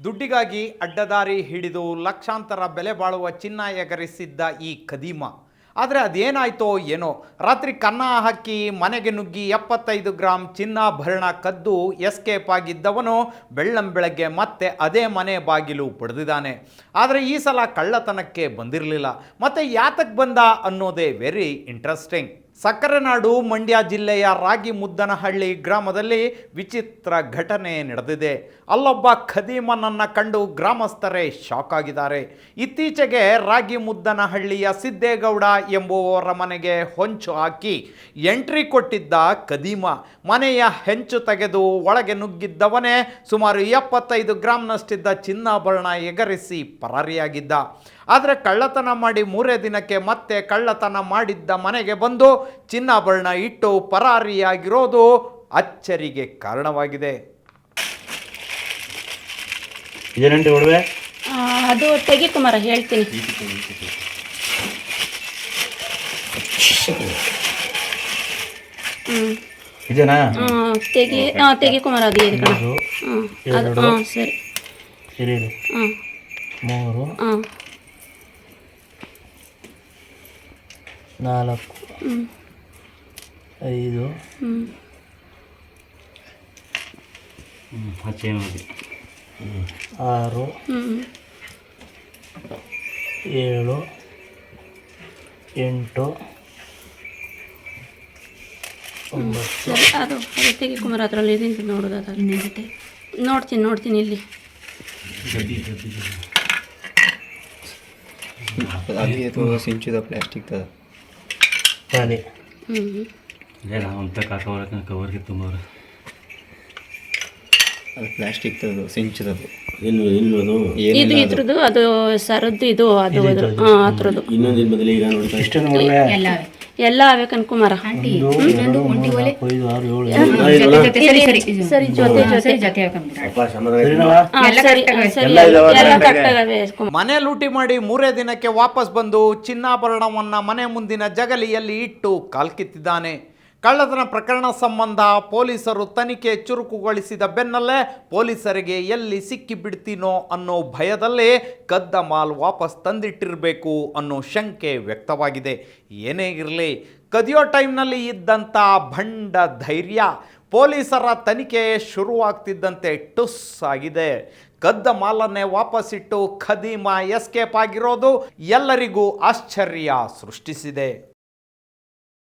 ದುಡ್ಡಿಗಾಗಿ ಅಡ್ಡದಾರಿ ಹಿಡಿದು ಲಕ್ಷಾಂತರ ಬೆಲೆ ಬಾಳುವ ಚಿನ್ನ ಎಗರಿಸಿದ್ದ ಈ ಕದೀಮ ಆದರೆ ಅದೇನಾಯ್ತೋ ಏನೋ? ರಾತ್ರಿ ಕನ್ನ ಹಾಕಿ ಮನೆಗೆ ನುಗ್ಗಿ ಎಪ್ಪತ್ತೈದು ಗ್ರಾಂ ಚಿನ್ನಾಭರಣ ಕದ್ದು ಎಸ್ಕೇಪ್ ಆಗಿದ್ದವನು ಬೆಳ್ಳಂ ಬೆಳಗ್ಗೆ ಮತ್ತೆ ಅದೇ ಮನೆ ಬಾಗಿಲು ಪಡೆದಿದ್ದಾನೆ. ಆದರೆ ಈ ಸಲ ಕಳ್ಳತನಕ್ಕೆ ಬಂದಿರಲಿಲ್ಲ. ಮತ್ತೆ ಯಾತಕ್ಕೆ ಬಂದ ಅನ್ನೋದೇ ವೆರಿ ಇಂಟ್ರೆಸ್ಟಿಂಗ್ ಸಕ್ಕರೆ ನಾಡು ಮಂಡ್ಯ ಜಿಲ್ಲೆಯ ರಾಗಿ ಮುದ್ದನಹಳ್ಳಿ ಗ್ರಾಮದಲ್ಲಿ ವಿಚಿತ್ರ ಘಟನೆ ನಡೆದಿದೆ. ಅಲ್ಲೊಬ್ಬ ಖದೀಮನನ್ನು ಕಂಡು ಗ್ರಾಮಸ್ಥರೇ ಶಾಕ್ ಆಗಿದ್ದಾರೆ. ಇತ್ತೀಚೆಗೆ ರಾಗಿ ಮುದ್ದನಹಳ್ಳಿಯ ಸಿದ್ದೇಗೌಡ ಎಂಬುವವರ ಮನೆಗೆ ಹೊಂಚು ಹಾಕಿ ಎಂಟ್ರಿ ಕೊಟ್ಟಿದ್ದ ಖದೀಮ. ಮನೆಯ ಹೆಂಚು ತೆಗೆದು ಒಳಗೆ ನುಗ್ಗಿದ್ದವನೇ ಸುಮಾರು ಎಪ್ಪತ್ತೈದು ಗ್ರಾಮ್ನಷ್ಟಿದ್ದ ಚಿನ್ನಾಭರಣ ಎಗರಿಸಿ ಪರಾರಿಯಾಗಿದ್ದ. ಆದರೆ ಕಳ್ಳತನ ಮಾಡಿ ಮೂರೇ ದಿನಕ್ಕೆ ಮತ್ತೆ ಕಳ್ಳತನ ಮಾಡಿದ್ದ ಮನೆಗೆ ಬಂದು ಚಿನ್ನಾಭರಣ ಇಟ್ಟು ಪರಾರಿಯಾಗಿರೋದು ಅಚ್ಚರಿಗೆ ಕಾರಣವಾಗಿದೆ. ಅದು ತೆಗಿ ಕುಮಾರ ಹೇಳ್ತೀನಿ. ಹ್ಮ್. ಇದೇನಾ? ಆ, ತೆಗಿ ಹಾಂ ತೆಗಿ ಕುಮಾರ ಅದು ಇದೆ ಕಣ ಮೂರು ಹ್ಞೂ ಸರಿ. ಮೂರು. ಹಾಂ ನಾಲ್ಕು. ಐದು. ಆರು. ಏಳು. ಎಂಟು. ಸರಿ ಅದು ಅದಕ್ಕೆ ಕುಮಾರ ಅದರಲ್ಲಿ ಇದೀನಿ ನೋಡೋದು ಅದರಲ್ಲಿ ನಿಂತೆ ನೋಡ್ತೀನಿ ನೋಡ್ತೀನಿ ಇಲ್ಲಿ. ಅದು ಸಿಂಚಿದ ಪ್ಲಾಸ್ಟಿಕ್ ಶಾಲೆ ಇಲ್ಲ ಅಂತ ಕಾಟ ಹೊರಕ ಕವರ್ಗೆ ತುಂಬೋರು ಅದು ಪ್ಲಾಸ್ಟಿಕ್ ತದು ಸಿಂಚದದು ಇನ್ನು ಇನ್ನು ಅದು ಇದು ಇದ್ರದ್ದು ಅದು ಸರದ್ದು ಇದು ಅದು ಅದ್ರದ್ದು. ಇನ್ನೊಂದು ಬದಲಿ ಈಗ ನೋಡಿ ಇಷ್ಟ ನೋಡಲ್ಲ ಎಲ್ಲ ಅವೇ ಕಣ್ಕುಮಾರ ಒಂದು ಎರಡು ಮೂರು ನಾಲ್ಕು ಐದು ಆರು ಏಳು ಸರಿ ಜೊತೆ ಜೊತೆ ಅಪ್ಪ ಸಮಾಧಾನ ಸರಿನವಾ ಹಾ, ಸರಿ ಸರಿ. ಎಲ್ಲ ಇದಾವ ಎಲ್ಲ ಕರೆಕ್ಟಾಗವೆ ಕುಮಾರ ಮನೆ ಲೂಟಿ ಮಾಡಿ ಮೂರೇ ದಿನಕ್ಕೆ ವಾಪಸ್ ಬಂದು ಚಿನ್ನಾಭರಣವನ್ನ ಮನೆ ಮುಂದಿನ ಜಗಲಿಯಲ್ಲಿ ಇಟ್ಟು ಕಾಲ್ಕಿತ್ತಿದ್ದಾನೆ ಕಳ್ಳತನ ಪ್ರಕರಣ ಸಂಬಂಧ ಪೊಲೀಸರು ತನಿಖೆ ಚುರುಕುಗೊಳಿಸಿದ ಬೆನ್ನಲ್ಲೇ ಪೊಲೀಸರಿಗೆ ಎಲ್ಲಿ ಸಿಕ್ಕಿಬಿಡ್ತೀನೋ ಅನ್ನೋ ಭಯದಲ್ಲೇ ಕದ್ದ ಮಾಲ್ ವಾಪಸ್ ತಂದಿಟ್ಟಿರಬೇಕು ಅನ್ನೋ ಶಂಕೆ ವ್ಯಕ್ತವಾಗಿದೆ. ಏನೇ ಇರಲಿ, ಕದಿಯೋ ಟೈಮ್ನಲ್ಲಿ ಇದ್ದಂಥ ಭಂಡ ಧೈರ್ಯ ಪೊಲೀಸರ ತನಿಖೆ ಶುರುವಾಗ್ತಿದ್ದಂತೆ ಟುಸ್ ಆಗಿದೆ. ಕದ್ದ ಮಾಲನ್ನೇ ವಾಪಸ್ಸಿಟ್ಟು ಖದೀಮ ಎಸ್ಕೇಪ್ ಆಗಿರೋದು ಎಲ್ಲರಿಗೂ ಆಶ್ಚರ್ಯ ಸೃಷ್ಟಿಸಿದೆ.